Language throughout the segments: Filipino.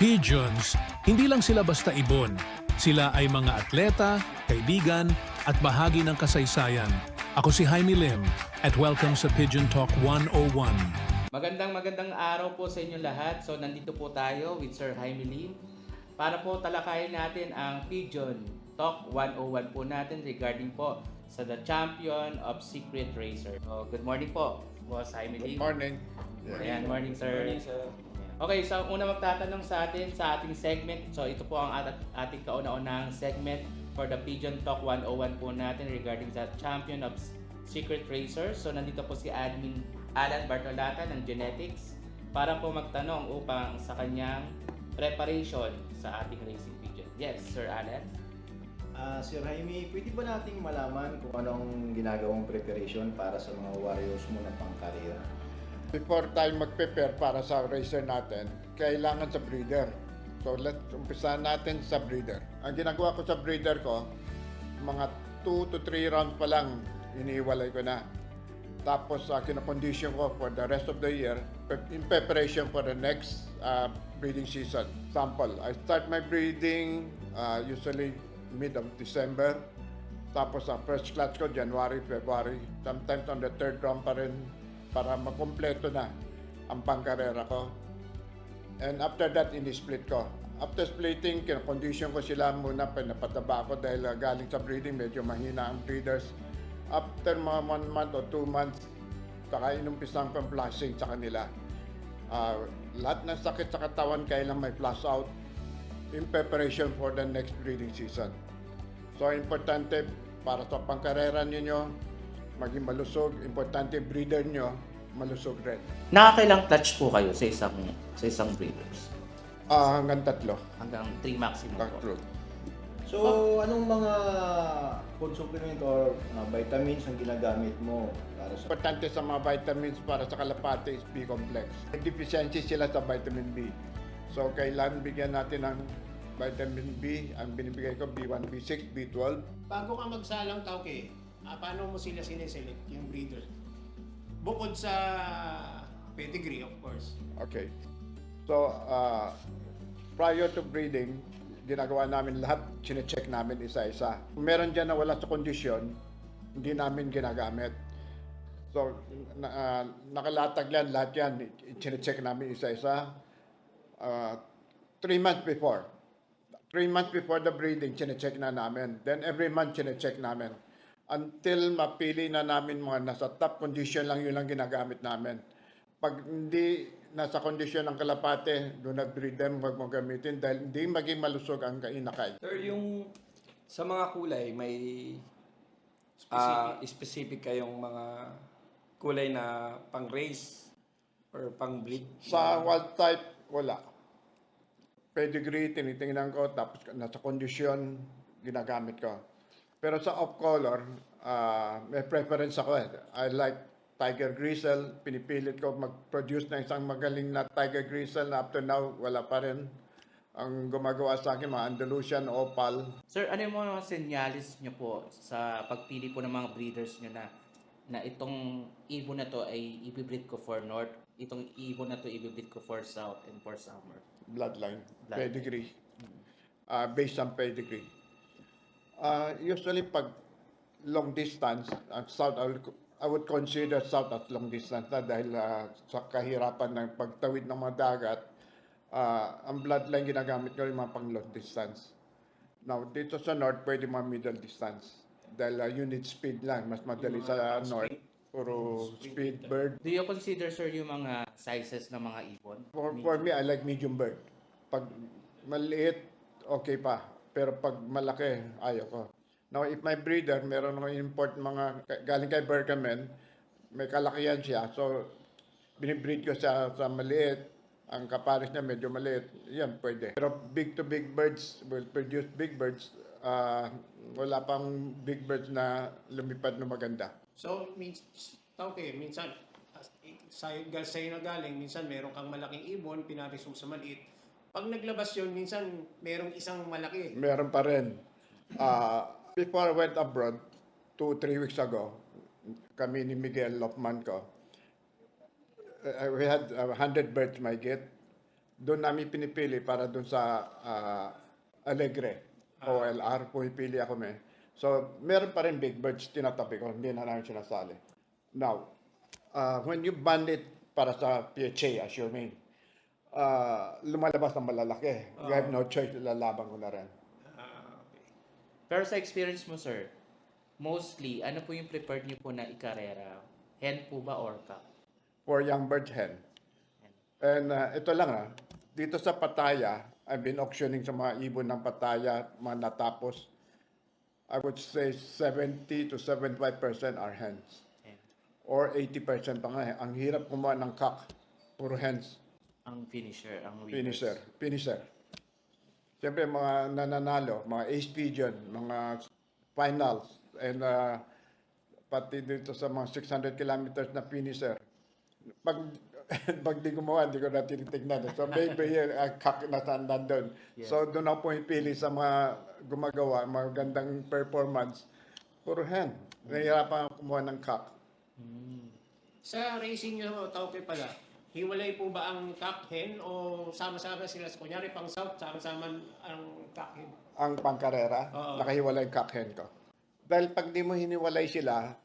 Pigeons, hindi lang sila basta ibon. Sila ay mga atleta, kaibigan, at bahagi ng kasaysayan. Ako si Jaime Lim at welcome sa Pigeon Talk 101. Magandang magandang araw po sa inyo lahat. So nandito po tayo with Sir Jaime Lim para po talakayin natin ang Pigeon Talk 101 po natin regarding po sa the champion of Secret Racer. So, good morning po, Boss Jaime Good Lim. morning. Ayan, morning sir. Okay, so una magtatanong sa atin sa ating segment. So ito po ang at- ating kauna-unahang segment for the Pigeon Talk 101 po natin regarding sa champion of Secret Racer. So nandito po si admin Alan Bartolata ng Genetics para po magtanong upang sa kanyang preparation sa ating racing pigeon. Yes, Sir Alan. Ah, Sir Jaime, pwede ba nating malaman kung anong ginagawang preparation para sa mga warriors mo na pangkarera? Before tayo mag-prepare para sa racer natin, kailangan sa breeder. So let's umpisa natin sa breeder. Ang ginagawa ko sa breeder ko, mga 2 to 3 rounds pa lang, iniiwalay ko na. Tapos uh, kinakondition ko for the rest of the year in preparation for the next uh, breeding season. Sample, I start my breeding uh, usually mid of December. Tapos ang first class ko, January, February. Sometimes on the third round pa rin para makompleto na ang pangkarera ko. And after that, ini-split ko. After splitting, kina-condition ko sila muna, pinapataba ko dahil uh, galing sa breeding, medyo mahina ang breeders. After mga one month or two months, saka inumpisan ko ang flushing sa kanila. Ah, lahat ng sakit sa katawan, kailan may flush out in preparation for the next breeding season. So, importante para sa pangkarera ninyo, maging malusog. Importante breeder nyo, malusog rin. Nakakailang clutch po kayo sa isang sa isang breeders? Ah, hanggang tatlo. Hanggang 3 maximum po. Tatlo. So, anong mga food supplement or ah, vitamins ang ginagamit mo para sa Importante sa mga vitamins para sa kalapate is B-complex. May deficiency sila sa vitamin B. So, kailan bigyan natin ng vitamin B. Ang binibigay ko, B1, B6, B12. Bago ka magsalang tauke, ah, paano mo sila sineselect, yung breeder? Bukod sa pedigree, of course. Okay. So, uh, prior to breeding, ginagawa namin lahat, chinecheck namin isa-isa. Kung meron dyan na wala sa kondisyon, hindi namin ginagamit. So, na, uh, nakalatag yan, lahat yan, chinecheck namin isa-isa. Uh, three months before. Three months before the breeding, chinecheck na namin. Then every month, chinecheck namin. Until mapili na namin mga nasa top condition lang, yun lang ginagamit namin. Pag hindi nasa kondisyon ng kalapate, do not breed them, huwag mo gamitin dahil hindi maging malusog ang kainakay. Sir, yung sa mga kulay, may specific, specific kayong mga kulay na pang race or pang breed? Sa wild type, wala. Pedigree, tinitingnan ko, tapos nasa kondisyon, ginagamit ko. Pero sa off-color, ah, may preference ako eh. I like Tiger Grizzle. Pinipilit ko mag-produce ng isang magaling na Tiger Grizzle na up to now, wala pa rin. Ang gumagawa sa akin, mga Andalusian, Opal. Sir, ano yung mga senyalis nyo po sa pagpili po ng mga breeders nyo na na itong ibon na to ay ibibreed ko for north, itong ibon na to ibibreed ko for south and for summer. bloodline, Bloodline. pedigree, uh, based on pedigree. Uh, usually, pag long distance, ang south, I would, I would consider south as long distance na dahil uh, sa kahirapan ng pagtawid ng mga dagat, uh, ang bloodline ginagamit ko yung mga pang long distance. Now, dito sa north, pwede mga middle distance. Dahil uh, you need speed lang, mas madali sa north. Puro speed bird. Do you consider sir yung mga sizes ng mga ibon? For, for me, I like medium bird. Pag maliit, okay pa. Pero pag malaki, ayaw ko. Now, if my breeder, meron akong import mga, galing kay Berkamen, may kalakihan siya. So, binibreed ko sa, sa maliit. Ang kapares niya medyo maliit. Yan, pwede. Pero big to big birds will produce big birds. Ah, wala pang big birds na lumipad na maganda. So, means, tauke, minsan, as- sa, sa'yo na galing, minsan meron kang malaking ibon, pinaris mo sa maliit. Pag naglabas yun, minsan merong isang malaki. Meron pa rin. Ah, before I went abroad, two, three weeks ago, kami ni Miguel Lopman ko, uh, we had uh, 100 birds may get. doon namin pinipili para doon sa ah, Alegre. OLR, pumipili ako may. So, meron pa rin big birds tinatabi ko, hindi na namin sinasali. Now, uh, when you ban it para sa PHA, as you mean, uh, lumalabas ng malalaki. You have no choice, lalaban ko na rin. Pero sa experience mo, sir, mostly, ano po yung preferred niyo po na ikarera? Hen po ba or cock? For young bird hen. And uh, ito lang ah, dito sa Pataya, I've been auctioning sa mga ibon ng Pataya, mga natapos. I would say 70 to 75% are hens. Hen. Or 80% pa nga eh. Ang hirap kumuha ng cock. Puro hens. Ang finisher, ang winners. Finisher. Finisher. Siyempre, mga nananalo, mga ace pigeon, mga finals, and uh, pati dito sa mga 600 kilometers na finisher. Pag, pag di gumawa, hindi ko na tinitignan. So maybe uh, kak na saan nandun. So doon ako pumipili sa mga gumagawa, mga gandang performance. Puro hen. Nahihirapan ako kumuha ng kak. Sa racing nyo, Tauke pala, hiwalay po ba ang cock hen o sama-sama sila? Kunyari pang south, sama-sama ang cock hen. ang pangkarera, Oo. nakahiwalay yung kakhen ko. Dahil pag di mo hiniwalay sila,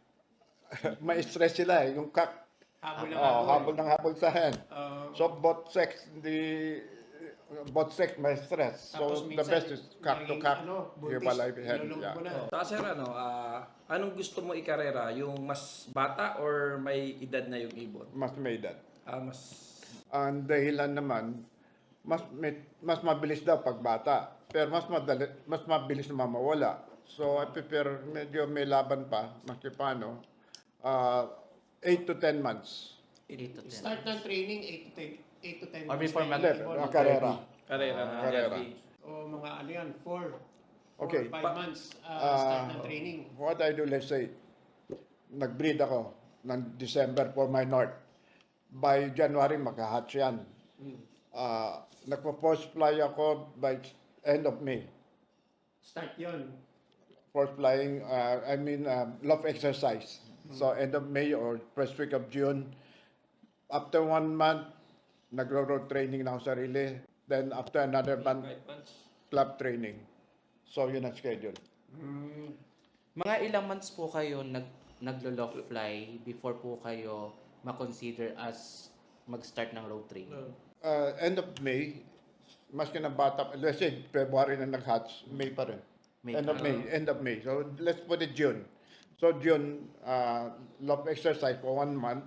may stress sila eh. Yung kak, Habol ng oh, habol. habol ng habol sa hen. Uh, So both sex, the both sex may stress. Tapos So the minsan, best is kak to naging, kak, ano, buntis, hiwalay hen. Yeah. mo na. Saka sir, ano, ah, anong gusto mo ikarera? Yung mas bata or may edad na yung ibon? Mas may edad. Ah, mas... Ang dahilan naman, mas may, mas mabilis daw pag bata. Pero mas madali, mas mabilis na mamawala. So I prefer medyo may laban pa, maski paano. Uh, 8 to 10 months. 8 to 10. Start ng training, 8 to 10. 8 to 10 Or before months mag- Left, ibon. mga karera. Karera na. Karera. O mga ano yan, 4. Okay. 4 5 Pa- months uh, start ng training. What I do, let's say, nag-breed ako ng December for my north. By January, magka-hatch yan. Uh, nagpo-post fly ako by end of May. Start yon. Post flying, uh, I mean, uh, love exercise. So end of May or first week of June. After one month, nagro-road training na ako sarili. Then after another month, Five months. club training. So yun ang schedule. Mga ilang months po kayo nag naglo-loft fly before po kayo ma-consider as mag-start ng road training? uh, end of May, maski na bata, let's say February na nag-hatch, May pa rin. May end of pa May, end of May. So let's put it June. So June, uh, love exercise for one month.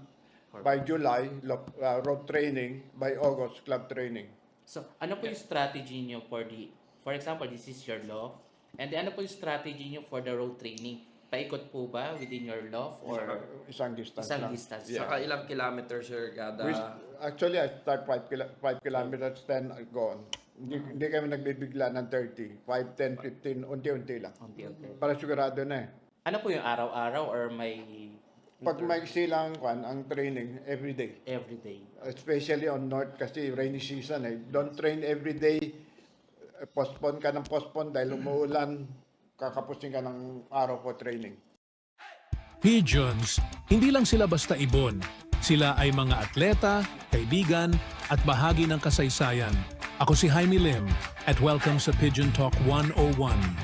By July, love, uh, road training. By August, club training. So, ano po yung strategy niyo for the, for example, this is your loft, and then ano po yung strategy niyo for the road training? Paikot po ba within your loft or Isang distance isang lang. distance? Yeah. Saka ilang kilometers sir kada... We, actually, I start 5 kilo, five kilometers, 10 gone. Hindi, hindi kami nagbibigla ng 30. 5, 10, 15, unti-unti lang. Unti-unti. Para sigurado na eh. Ano po yung araw-araw or may Pag may silang kwan, ang training, every day. everyday? especially on north kasi rainy season eh. Don't train every day. Eh, Postpone ka ng postpone dahil umuulan. Kakapusin ka ng araw ko training. Pigeons, hindi lang sila basta ibon. Sila ay mga atleta, kaibigan, at bahagi ng kasaysayan. Ako si Jaime Lim at welcome sa Pigeon Talk 101.